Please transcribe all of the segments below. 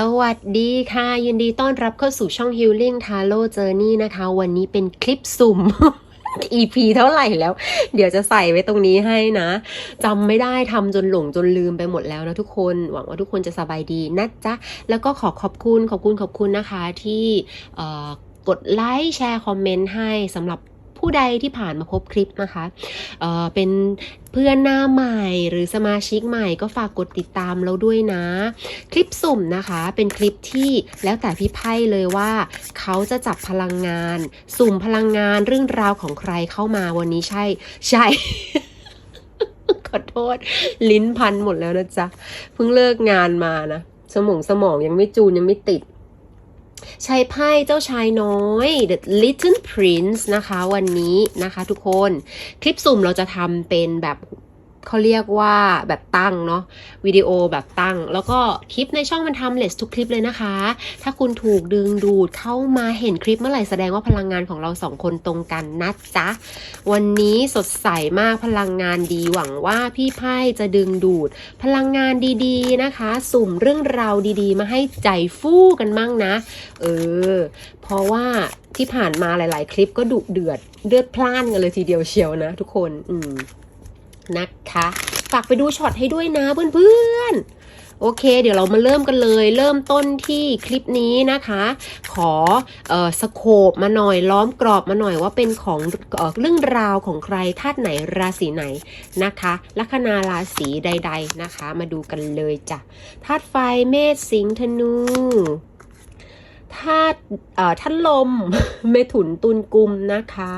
สวัสดีค่ะ ยินดีต้อนรับเข้าสู่ช่อง Healing Tarot Journey นะคะ วันนี้เป็นคลิปสุ่ม EP เท่าไหร่แล้ว เดี๋ยวจะใส่ไว้ตรงนี้ให้นะจำไม่ได้ทำจนหลงจนลืมไปหมดแล้วนะทุกคน หวังว่าทุกคนจะสบายดีนะจ๊ะ แล้วก็ขอขอบคุณขอบคุณขอบคุณนะคะที่กดไลค์แชร์คอมเมนต์ให้สำหรับ ผู้ใดที่ผ่านมาพบคลิปนะคะเอ่อเป็นเพื่อนหน้าใหม่หรือสมาชิกใหม่ก็ฝากกดติดตามเราด้วยนะ คลิปสุ่มนะคะเป็นคลิปที่แล้วแต่พี่ไพ่เลยว่า เขาจะจับพลังงาน สุ่มพลังงานเรื่องราวของใครเข้ามาวันนี้ใช่ใช่ขอโทษ ลิ้นพันหมดแล้วนะจ๊ะ เพิ่งเลิกงานมานะ สมองสมองยังไม่จูนยังไม่ติด ใช้ไพ่เจ้าชายน้อย The Little Prince นะคะ วันนี้นะคะทุกคน คลิปสุ่มเราจะทำเป็นแบบ เขาเรียกว่าแบบตั้งเนาะวิดีโอแบบตั้ง แล้วก็คลิปในช่องมันทำเลสทุกคลิปเลยนะคะ ถ้าคุณถูกดึงดูดเข้ามาเห็นคลิปเมื่อไหร่แสดงว่าพลังงานของเราสองคนตรงกันนะจ๊ะ วันนี้สดใสมากพลังงานดีหวังว่าพี่ไพ่จะดึงดูด พลังงานดีๆนะคะ สุ่มเรื่องราวดีๆ มาให้ใจฟู่กันมั่งนะ เออ เพราะว่าที่ผ่านมาหลาย ๆ คลิปก็ดุเดือดเลือดพล่านกันเลยทีเดียวเชียวนะทุกคน อืม นะคะฝากไปดูช็อตให้ด้วยนะเพื่อนๆ โอเค เดี๋ยวเรามาเริ่มกันเลย เริ่มต้นที่คลิปนี้นะคะ ขอออสโคปมาหน่อยล้อมกรอบมาหน่อยว่าเป็นของเออเรื่องราวของใครธาตุไหนราศีไหนนะคะลัคนาราศีใด ๆนะคะ มาดูกันเลยจ้ะธาตุไฟเมษสิงห์ธนูธาตุเอ่าตุลมเมถุนตุลกุมนะคะ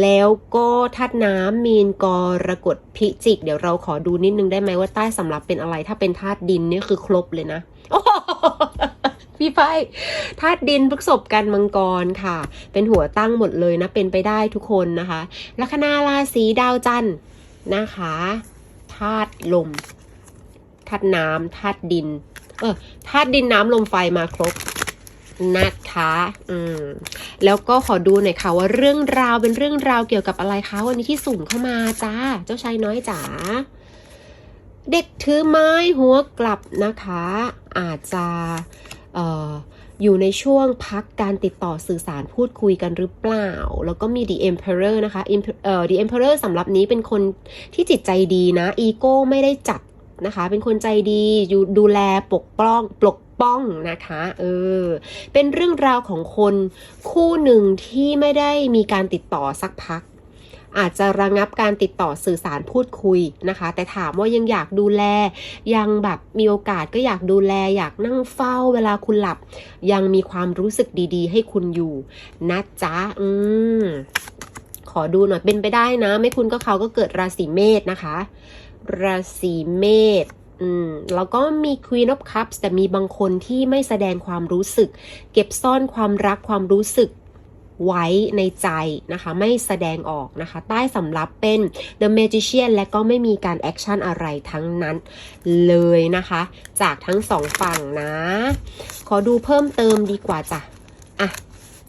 แล้วก็ธาตุน้ำมีนกรกฎพิจิก เดี๋ยวเราขอดูนิดนึงได้ไหมว่าใต้สำรับเป็นอะไร ถ้าเป็นธาตุดินนี่คือครบเลยนะโอ้พี่ไฟธาตุดินพฤกษบกันมังกรค่ะ เป็นหัวตั้งหมดเลยนะ เป็นไปได้ทุกคนนะคะ ลัคนาราศีดาวจันทร์นะคะธาตุลมธาตุน้ำธาตุดิน เออธาตุดินน้ำลมไฟมาครบ นะคะ อืม แล้วก็ขอดูหน่อยค่ะว่าเรื่องราวเป็นเรื่องราวเกี่ยวกับอะไรคะวันนี้ที่สุ่มเข้ามาจ้า เจ้าชายน้อยจ๋า เด็กถือไม้หัวกลับนะคะ อาจจะเอ่ออยู่ในช่วงพักการติดต่อสื่อสารพูดคุยกันหรือเปล่า แล้วก็มี The Emperor นะคะ Em- เอ่อ The Emperor สำหรับนี้เป็นคนที่จิตใจดีนะ อีโก้ไม่ได้จัดนะคะ เป็นคนใจดีอยู่ดูแลปกป้องปก ป้องนะคะ เออ เป็นเรื่องราวของคนคู่หนึ่งที่ไม่ได้มีการติดต่อสักพัก อาจจะระงับการติดต่อสื่อสารพูดคุยนะคะ แต่ถามว่ายังอยากดูแล ยังแบบมีโอกาสก็อยากดูแล อยากนั่งเฝ้าเวลาคุณหลับ ยังมีความรู้สึกดีๆ ให้คุณอยู่นะจ๊ะ อืมขอดูหน่อยเป็นไปได้นะ ไม่คุณก็เขาก็เกิดราศีเมษนะคะ ราศีเมษ อืมแล้วก็มี Queen of Cups แต่มีบางคนที่ไม่แสดงความรู้สึก เก็บซ่อนความรักความรู้สึกไว้ในใจนะคะ ไม่แสดงออกนะคะ ใต้สำรับเป็น The Magician และก็ไม่มีการแอคชั่นอะไรทั้งนั้นเลยนะคะ จากทั้งสองฝั่งนะ ขอดูเพิ่มเติมดีกว่าจ้ะอะ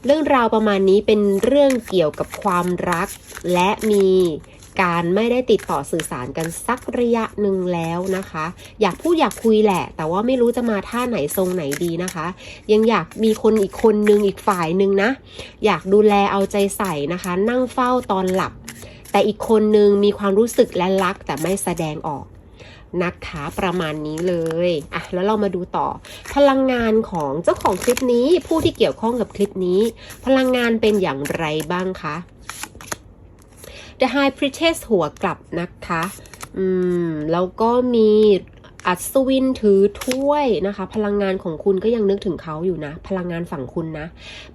เรื่องราวประมาณนี้เป็นเรื่องเกี่ยวกับความรัก และมี การไม่ได้ติดต่อสื่อสารกันสักระยะหนึ่งแล้วนะคะ อยากพูดอยากคุยแหละ แต่ว่าไม่รู้จะมาท่าไหนทรงไหนดีนะคะ ยังอยากมีคนอีกคนนึงอีกฝ่ายหนึ่งนะ อยากดูแลเอาใจใส่นะคะ นั่งเฝ้าตอนหลับ แต่อีกคนนึงมีความรู้สึกและรักแต่ไม่แสดงออกนะคะประมาณนี้เลยอะแล้วเรามาดูต่อ พลังงานของเจ้าของคลิปนี้ผู้ที่เกี่ยวข้องกับคลิปนี้ พลังงานเป็นอย่างไรบ้างคะ The High Priestess หัวกลับนะคะ อืม แล้วก็มี อัศวินถือถ้วยนะคะ พลังงานของคุณก็ยังนึกถึงเขาอยู่นะ พลังงานฝั่งคุณนะ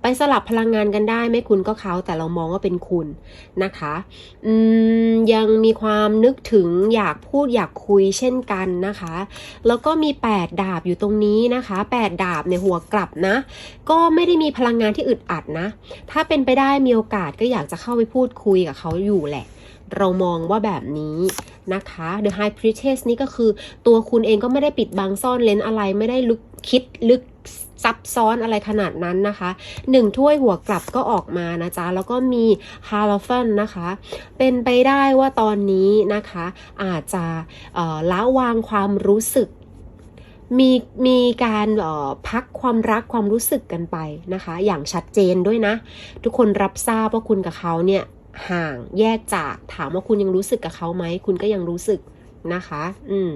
ไปสลับพลังงานกันได้ไม่คุณก็เขาแต่เรามองว่าเป็นคุณนะคะอืมยังมีความนึกถึงอยากพูดอยากคุยเช่นกันนะคะ แล้วก็มี 8 ดาบอยู่ตรงนี้นะคะ 8 ดาบในหัวกลับนะ ก็ไม่ได้มีพลังงานที่อึดอัดนะ ถ้าเป็นไปได้มีโอกาสก็อยากจะเข้าไปพูดคุยกับเขาอยู่แหละ เรามองว่าแบบนี้ นะคะ The High Priestess นี่ก็คือตัวคุณเองก็ไม่ได้ปิดบังซ่อนเลนอะไรไม่ได้ลึกคิดลึกซับซ้อนอะไรขนาดนั้นนะคะหนึ่งถ้วยหัวกลับก็ออกมานะจ๊ะ แล้วก็มีฮา l ลฟ a n นะคะ เป็นไปได้ว่าตอนนี้นะคะ อาจจะละวางความรู้สึกมีมีการออพักความรักความรู้สึกกันไปนะคะ อย่างชัดเจนด้วยนะ ทุกคนรับทราบว่าคุณกับเขาเนี่ย ห่างแยกจากถามว่าคุณยังรู้สึกกับเขาไหม คุณก็ยังรู้สึกนะคะ อืม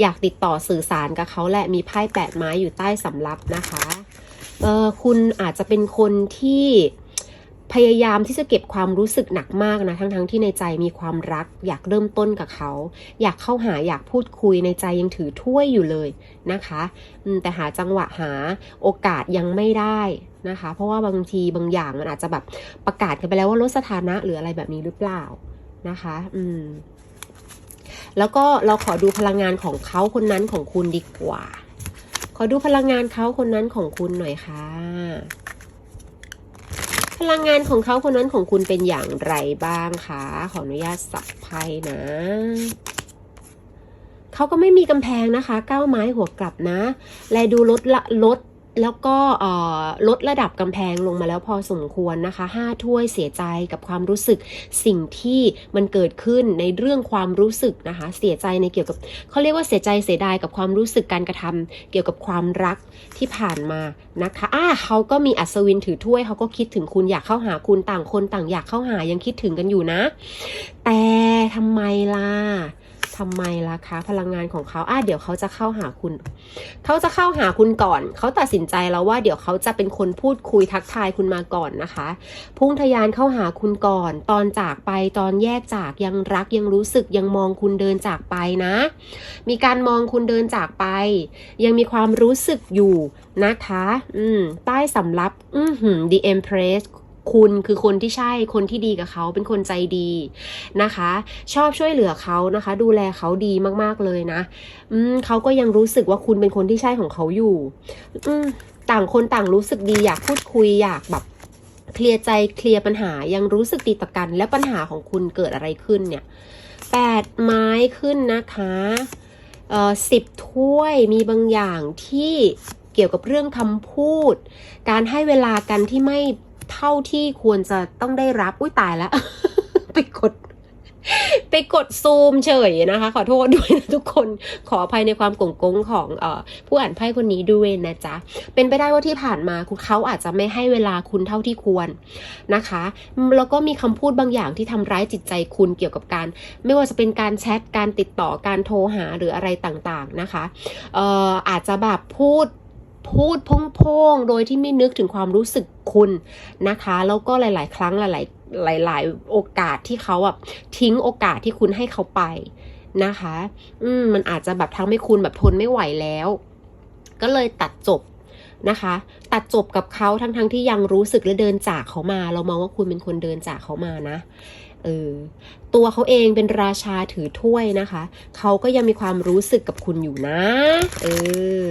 อยากติดต่อสื่อสารกับเขาแหละมีไพ่แปดไม้อยู่ใต้สำรับนะคะ เออคุณอาจจะเป็นคนที่ พยายามที่จะเก็บความรู้สึกหนักมากนะ ทั้งๆทที่ในใจมีความรัก อยากเริ่มต้นกับเขา อยากเข้าหาอยากพูดคุยในใจยังถือถ้วยอยู่เลยนะคะอืมแต่หาจังหวะหาโอกาสยังไม่ได้นะคะ เพราะว่าบางทีบางอย่างมันอาจจะแบบประกาศกันไปแล้วว่าลดสถานะหรืออะไรแบบนี้หรือเปล่านะคะ อืม แล้วก็เราขอดูพลังงานของเขาคนนั้นของคุณดีกว่า ขอดูพลังงานเขาคนนั้นของคุณหน่อยค่ะ พลังงานของเขาคนนั้นของคุณเป็นอย่างไรบ้างคะ ขออนุญาตสับไพ่นะ เขาก็ไม่มีกำแพงนะคะ ก้าวไม้หัวกลับนะ แลดูลดละลด แล้วก็ลดระดับกำแพงลงมาแล้วพอสมควรนะคะห้าถ้วยเสียใจกับความรู้สึกสิ่งที่มันเกิดขึ้นในเรื่องความรู้สึกนะคะ เสียใจในเกี่ยวกับเขาเรียกว่าเสียใจเสียดายกับความรู้สึกการกระทำเกี่ยวกับความรักที่ผ่านมานะคะอ่าเขาก็มีอัศวินถือถ้วยเขาก็คิดถึงคุณอยากเข้าหาคุณต่างคนต่างอยากเข้าหายังคิดถึงกันอยู่นะ แต่ทำไมล่ะ ทำไมล่ะคะพลังงานของเขาอะเดี๋ยวเขาจะเข้าหาคุณ เขาจะเข้าหาคุณก่อน เขาตัดสินใจแล้วว่าเดี๋ยวเขาจะเป็นคนพูดคุยทักทายคุณมาก่อนนะคะ พุ่งทะยานเข้าหาคุณก่อน ตอนจากไปตอนแยกจากยังรักยังรู้สึกยังมองคุณเดินจากไปนะ มีการมองคุณเดินจากไป ยังมีความรู้สึกอยู่นะคะ อืมใต้สำรับ อือหือ The Empress คุณคือคนที่ใช่คนที่ดีกับเขาเป็นคนใจดีนะคะ ชอบช่วยเหลือเขานะคะ ดูแลเขาดีมากๆเลยนะ อืมเขาก็ยังรู้สึกว่าคุณเป็นคนที่ใช่ของเขาอยู่ อืมต่างคนต่างรู้สึกดีอยากพูดคุยอยากแบบเคลียร์ใจเคลียร์ปัญหายังรู้สึกดีต่อกันและปัญหาของคุณเกิดอะไรขึ้นเนี่ยแปดไม้ขึ้นนะคะเอ่อสิบถ้วยมีบางอย่างที่เกี่ยวกับเรื่องคำพูด การให้เวลากันที่ไม่ เท่าที่ควรจะต้องได้รับ อุ้ยตายแล้ว ไปกด ไปกดซูมเฉยนะคะ ขอโทษด้วยนะทุกคนขออภัยในความโกงกงของเออผู้อ่านไพ่คนนี้ด้วยนะจ๊ะ เป็นไปได้ว่าที่ผ่านมาคุณเขาอาจจะไม่ให้เวลาคุณเท่าที่ควรนะคะ แล้วก็มีคำพูดบางอย่างที่ทำร้ายจิตใจคุณเกี่ยวกับการ ไม่ว่าจะเป็นการแชทการติดต่อการโทรหาหรืออะไรต่างๆนะคะเอ่ออาจจะแบบพูด พูดพงๆ โดยที่ไม่นึกถึงความรู้สึกคุณนะคะ แล้วก็หลาย ๆ ครั้งหลายๆ หลาย ๆ โอกาสที่เขาแบบทิ้งโอกาสที่คุณให้เขาไปนะคะ อืมมันอาจจะแบบทำให้คุณแบบทนไม่ไหวแล้ว ก็เลยตัดจบนะคะ ตัดจบกับเขาทั้งๆทที่ยังรู้สึกและเดินจากเขามา เรามองว่าคุณเป็นคนเดินจากเขามานะ ออ ตัวเขาเองเป็นราชาถือถ้วยนะคะ เขาก็ยังมีความรู้สึกกับคุณอยู่นะ เออ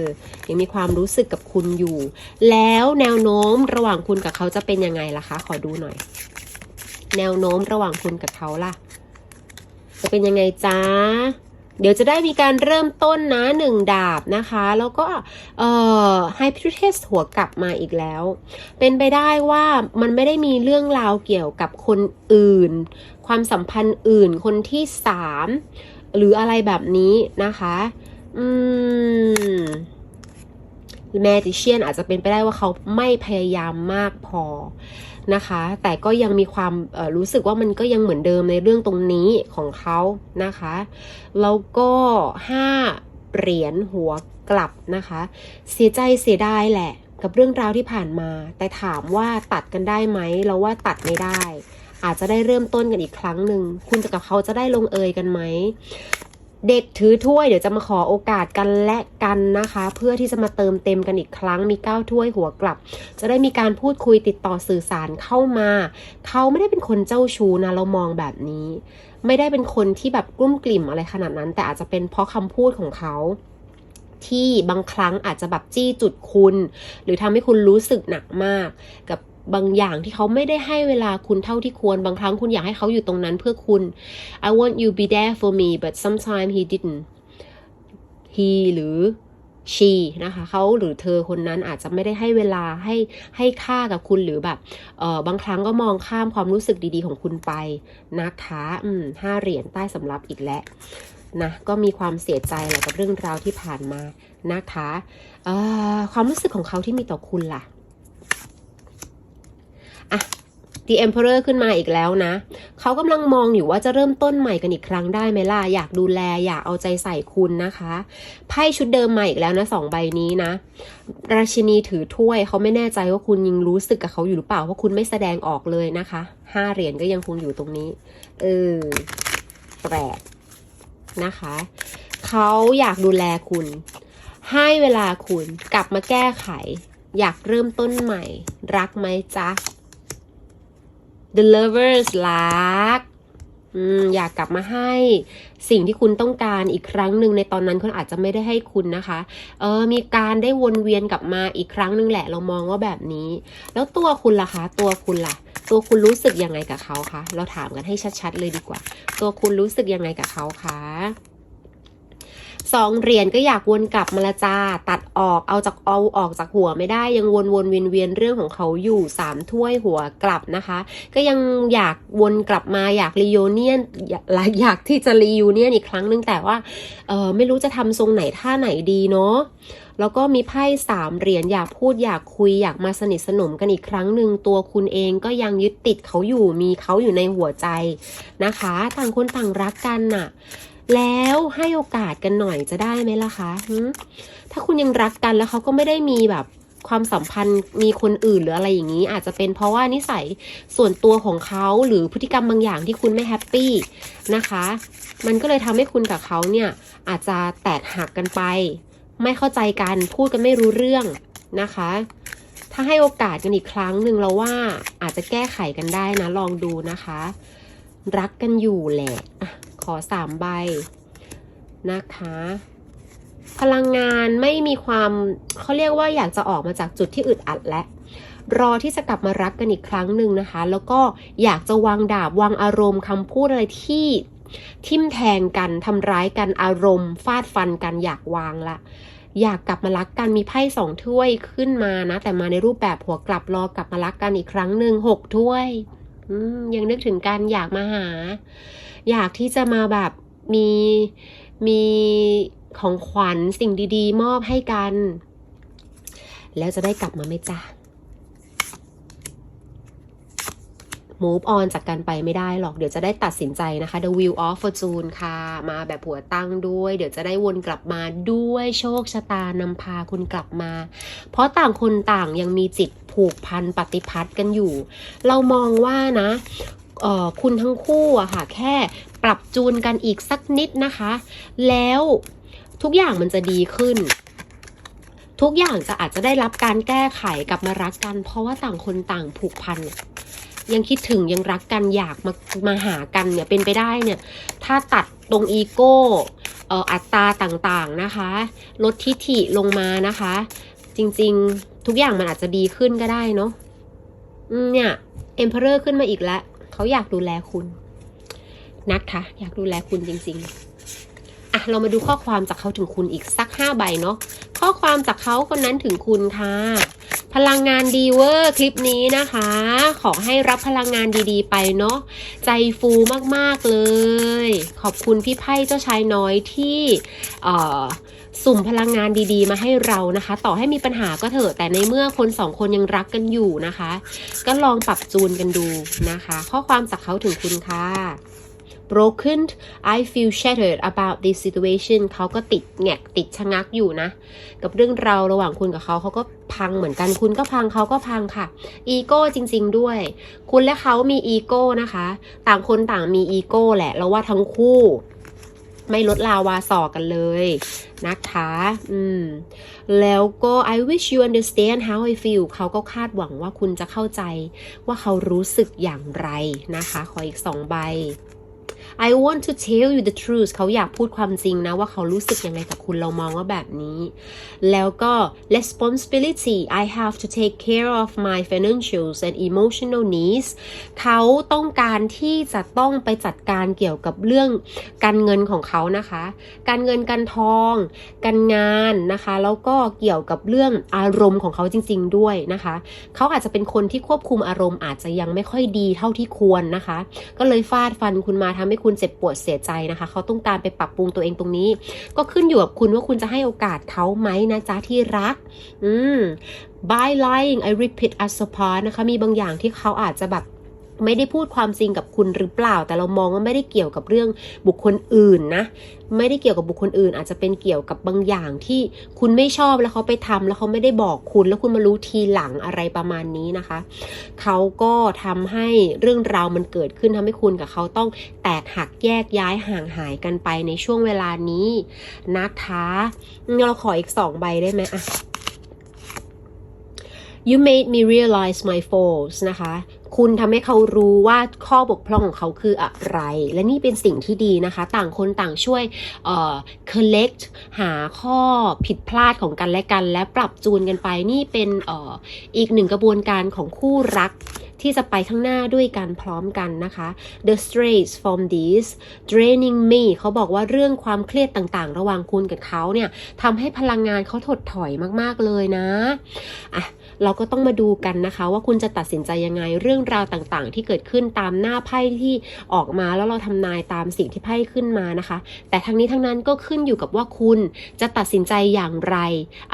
ยังมีความรู้สึกกับคุณอยู่ แล้วแนวโน้มระหว่างคุณกับเขาจะเป็นยังไงล่ะคะ ขอดูหน่อย แนวโน้มระหว่างคุณกับเขาล่ะ จะเป็นยังไงจ้า เดี๋ยวจะได้มีการเริ่มต้นนะหนึ่งดาบนะคะ แล้วก็เอ่อให้พิเทสหัวกลับมาอีกแล้ว เป็นไปได้ว่ามันไม่ได้มีเรื่องราวเกี่ยวกับคนอื่น ความสัมพันธ์อื่นคนที่สามหรืออะไรแบบนี้นะคะ อืมแมจิเชียนอาจจะเป็นไปได้ว่าเขาไม่พยายามมากพอ นะคะ แต่ก็ยังมีความรู้สึกว่ามันก็ยังเหมือนเดิมในเรื่องตรงนี้ของเขานะคะ แล้วก็ห้าเหรียญหัวกลับนะคะ เสียใจเสียดายแหละ กับเรื่องราวที่ผ่านมา แต่ถามว่าตัดกันได้ไหมเราว่าตัดไม่ได้อาจจะได้เริ่มต้นกันอีกครั้งหนึ่ง คุณกับเขาจะได้ลงเอยกันไหม เด็กถือถ้วยเดี๋ยวจะมาขอโอกาสกันและกันนะคะ เพื่อที่จะมาเติมเต็มกันอีกครั้งมีเก้าถ้วยหัวกลับ จะได้มีการพูดคุยติดต่อสื่อสารเข้ามา เขาไม่ได้เป็นคนเจ้าชู้นะเรามองแบบนี้ ไม่ได้เป็นคนที่แบบกลุ้มกลิ่มอะไรขนาดนั้น แต่อาจจะเป็นเพราะคำพูดของเขาที่บางครั้งอาจจะแบบจี้จุดคุณ หรือทำให้คุณรู้สึกหนักมากกับ บางอย่างที่เขาไม่ได้ให้เวลาคุณเท่าที่ควร บางครั้งคุณอยากให้เขาอยู่ตรงนั้นเพื่อคุณ I want you be there for me but sometimes he didn't he หรือ she นะคะเขาหรือเธอคนนั้นอาจจะไม่ได้ให้เวลาให้ให้ค่ากับคุณหรือแบบเออบางครั้งก็มองข้ามความรู้สึกดีๆของคุณไปนะคะอืมห้าเหรียญใต้สำรับอีกแล้วนะก็มีความเสียใจแหละกับเรื่องราวที่ผ่านมานะคะความรู้สึกของเขาที่มีต่อคุณล่ะ อะ The Emperor ขึ้นมาอีกแล้วนะ เขากำลังมองอยู่ว่าจะเริ่มต้นใหม่กันอีกครั้งได้ไหมล่ะ อยากดูแลอยากเอาใจใส่คุณนะคะ ไพ่ชุดเดิมมาอีกแล้วนะสองใบนี้นะ ราชินีถือถ้วยเขาไม่แน่ใจว่าคุณยังรู้สึกกับเขาอยู่หรือเปล่า เพราะคุณไม่แสดงออกเลยนะคะห้าเหรียญก็ยังคงอยู่ตรงนี้ เออ แปลกนะคะ เขาอยากดูแลคุณ ให้เวลาคุณกลับมาแก้ไข อยากเริ่มต้นใหม่ รักไหมจ๊ะ The lovers รักอืมอยากกลับมาให้สิ่งที่คุณต้องการอีกครั้งหนึ่งในตอนนั้นเขาอาจจะไม่ได้ให้คุณนะคะ เออ มีการได้วนเวียนกลับมาอีกครั้งหนึ่งแหละ เรามองว่าแบบนี้ แล้วตัวคุณล่ะคะ ตัวคุณล่ะ ตัวคุณรู้สึกยังไงกับเขาคะ เราถามกันให้ชัดๆเลยดีกว่า ตัวคุณรู้สึกยังไงกับเขาคะ สองเหรียญก็อยากวนกลับมาละจ้าตัดออกเอาจากเอาออกจากหัวไม่ได้ยังวนวนเวียนเวียนเรื่องของเขาอยู่สามถ้วยหัวกลับนะคะ ก็ยังอยากวนกลับมาอยากรีโยเนียนอยากอยากที่จะรียูเนียนอีกครั้งนึงแต่ว่าเออไม่รู้จะทำทรงไหนท่าไหนดีเนาะแล้วก็มีไพ่สามเหรียญอยากพูดอยากคุยอยากมาสนิทสนมกันอีกครั้งหนึ่งตัวคุณเองก็ยังยึดติดเขาอยู่มีเขาอยู่ในหัวใจนะคะ ต่างคนต่างรักกันน่ะ แล้วให้โอกาสกันหน่อยจะได้ไหมล่ะคะถ้าคุณยังรักกันแล้วเขาก็ไม่ได้มีแบบความสัมพันธ์มีคนอื่นหรืออะไรอย่างนี้ อาจจะเป็นเพราะว่านิสัยส่วนตัวของเขาหรือพฤติกรรมบางอย่างที่คุณไม่แฮปปี้นะคะ มันก็เลยทำให้คุณกับเขาเนี่ยอาจจะแตกหักกันไป ไม่เข้าใจกันพูดกันไม่รู้เรื่องนะคะ ถ้าให้โอกาสกันอีกครั้งหนึ่งเราว่าอาจจะแก้ไขกันได้นะลองดูนะคะ รักกันอยู่แหละ อะขอสามใบนะคะ พลังงานไม่มีความเขาเรียกว่าอยากจะออกมาจากจุดที่อึดอัดและรอที่จะกลับมารักกันอีกครั้งหนึ่งนะคะ แล้วก็อยากจะวางดาบวางอารมณ์คำพูดอะไรที่ทิมแทงกันทำร้ายกันอารมณ์ ฟาดฟันกันอยากวางละ อยากกลับมารักกันมีไพ่สองถ้วยขึ้นมานะ แต่มาในรูปแบบหัวกลับรอกลับมารักกันอีกครั้งหนึ่งหกถ้วยยังนึกถึงการอยากมาหา อยากที่จะมาแบบมีมีของขวัญสิ่งดีๆ มอบให้กัน แล้วจะได้กลับมาไหมจ๊ะ move on จากกันไปไม่ได้หรอก เดี๋ยวจะได้ตัดสินใจนะคะ The Wheel of Fortune ค่ะ มาแบบหัวตั้งด้วย เดี๋ยวจะได้วนกลับมาด้วยโชคชะตานำพาคุณกลับมา เพราะต่างคนต่างยังมีจิตผูกพันปฏิพัทธ์กันอยู่ เรามองว่านะ คุณทั้งคู่อะค่ะ แค่ปรับจูนกันอีกสักนิดนะคะ แล้วทุกอย่างมันจะดีขึ้น ทุกอย่างจะอาจจะได้รับการแก้ไขกลับมารักกัน เพราะว่าต่างคนต่างผูกพันยังคิดถึงยังรักกันอยากมามาหากันเนี่ยเป็นไปได้เนี่ย ถ้าตัดตรงอีโก้อัตราต่างๆนะคะ ลดทิฐิลงมานะคะ จริงๆทุกอย่างมันอาจจะดีขึ้นก็ได้เนาะเนี่ยเอ็มเพอเรอร์ขึ้นมาอีกแล้ว เขาอยากดูแลคุณนัดคะอยากดูแลคุณจริงๆอะเรามาดูข้อความจากเขาถึงคุณอีกสักห้าใบเนาะข้อความจากเขาคนนั้นถึงคุณค่ะ พลังงานดีเวอร์คลิปนี้นะคะ ขอให้รับพลังงานดีๆ ไปเนาะใจฟูมากๆเลย ขอบคุณพี่ไพ่เจ้าชายน้อยที่เอ่อ สุ่มพลังงานดีๆ มาให้เรานะคะ ต่อให้มีปัญหาก็เถอะแต่ในเมื่อคนสองคนยังรักกันอยู่นะคะ ก็ลองปรับจูนกันดูนะคะ ข้อความจากเขาถึงคุณค่ะ broken I feel shattered about this situation เขาก็ติดแงกติดชะงักอยู่นะ กับเรื่องราวระหว่างคุณกับเขาเขาก็พังเหมือนกันคุณก็พังเขาก็พังค่ะ อีโก้จริง ๆด้วย คุณและเขามีอีโก้นะคะ ต่างคนต่างมีอีโก้แหละแล้วว่าทั้งคู่ ไม่ลดลาวาสอกันเลยนะคะอืมแล้วก็ I wish you understand how I feel เขาก็คาดหวังว่าคุณจะเข้าใจว่าเขารู้สึกอย่างไรนะคะ ขออีกสองใบ I want to tell you the truth เขาอยากพูดความจริงนะว่าเขารู้สึกยังไงกับคุณเรามองว่าแบบนี้ แล้วก็ responsibility I have to take care of my financials and emotional needs เขาต้องการที่จะต้องไปจัดการเกี่ยวกับเรื่องการเงินของเขานะคะ การเงินการทอง การงานนะคะ แล้วก็เกี่ยวกับเรื่องอารมณ์ของเขาจริง ๆ ด้วยนะคะ เขาอาจจะเป็นคนที่ควบคุมอารมณ์อาจจะยังไม่ค่อยดีเท่าที่ควรนะคะ ก็เลยฟาดฟันคุณมาทำให้คุณุณเจ็บปวดเสียใจนะคะ เขาต้องการไปปรับปรุงตัวเองตรงนี้ ก็ขึ้นอยู่กับคุณว่าคุณจะให้โอกาสเขาไหมนะจ๊ะที่รัก อืม by lying I repeat as a part นะคะ มีบางอย่างที่เขาอาจจะแบบ ไม่ได้พูดความจริงกับคุณหรือเปล่า แต่เรามองว่าไม่ได้เกี่ยวกับเรื่องบุคคลอื่นนะ ไม่ได้เกี่ยวกับบุคคลอื่น อาจจะเป็นเกี่ยวกับบางอย่างที่คุณไม่ชอบแล้วเขาไปทำแล้วเขาไม่ได้บอกคุณ แล้วคุณมารู้ทีหลังอะไรประมาณนี้นะคะ เขาก็ทำให้เรื่องราวมันเกิดขึ้นทำให้คุณกับเขาต้องแตกหักแยกย้ายห่างหายกันไปในช่วงเวลานี้นะคะ เราขออีกสองใบได้ไหมอะ You made me realize my faults นะคะ คุณทำให้เขารู้ว่าข้อบกพร่องของเขาคืออะไร และนี่เป็นสิ่งที่ดีนะคะ ต่างคนต่างช่วยเอ่อ collect หาข้อผิดพลาดของกันและกัน และปรับจูนกันไปนี่เป็นเอ่ออีกหนึ่งกระบวนการของคู่รัก ที่จะไปข้างหน้าด้วยกันพร้อมกันนะคะ The stress from this draining me เขาบอกว่าเรื่องความเครียดต่างๆ ระหว่างคุณกับเขาเนี่ยทำให้พลังงานเขาถดถอยมากๆเลยนะอะเราก็ต้องมาดูกันนะคะ ว่าคุณจะตัดสินใจยังไงเรื่องราวต่างๆ ที่เกิดขึ้นตามหน้าไพ่ที่ออกมาแล้วเราทำนายตามสิ่งที่ไพ่ขึ้นมานะคะ แต่ทั้งนี้ทั้งนั้นก็ขึ้นอยู่กับว่าคุณจะตัดสินใจอย่างไร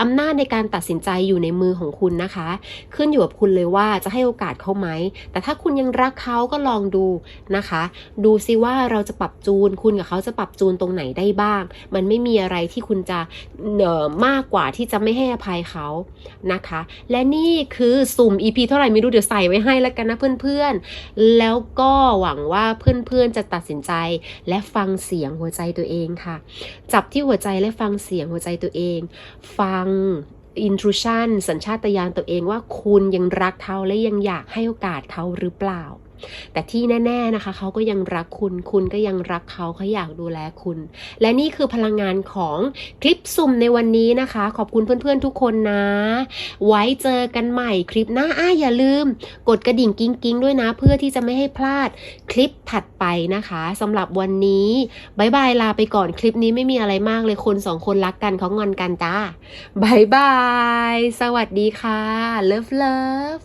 อำนาจในการตัดสินใจอยู่ในมือของคุณนะคะ ขึ้นอยู่กับคุณเลยว่าจะให้โอกาสเขาไหมแต่ถ้าคุณยังรักเขาก็ลองดูนะคะ ดูซิว่าเราจะปรับจูน คุณกับเขาจะปรับจูนตรงไหนได้บ้าง มันไม่มีอะไรที่คุณจะเอ่อมากกว่าที่จะไม่ให้อภัยเขานะคะ และนี่คือสุ่ม EP เท่าไหร่ไม่รู้เดี๋ยวใส่ไว้ให้แล้วกันนะเพื่อนๆ แล้วก็หวังว่าเพื่อนๆจะตัดสินใจและฟังเสียงหัวใจตัวเองค่ะ จับที่หัวใจและฟังเสียงหัวใจตัวเอง ฟัง intrusion สัญชาตญาณตัวเองว่าคุณยังรักเขาและยังอยากให้โอกาสเขาหรือเปล่า แต่ที่แน่ๆนะคะเขาก็ยังรักคุณ คุณก็ยังรักเขาเขาอยากดูแลคุณ และนี่คือพลังงานของคลิปสุ่มในวันนี้นะคะ ขอบคุณเพื่อนๆทุกคนนะ ไว้เจอกันใหม่คลิปหน้าอะอย่าลืม กดกระดิ่งกิ้งกิ้งๆด้วยนะ เพื่อที่จะไม่ให้พลาดคลิปถัดไปนะคะสำหรับวันนี้บายบายลาไปก่อนคลิปนี้ไม่มีอะไรมากเลยคนสองคนรักกันเขางอนกันจ้าบายบายสวัสดีค่ะเลิฟเลิฟ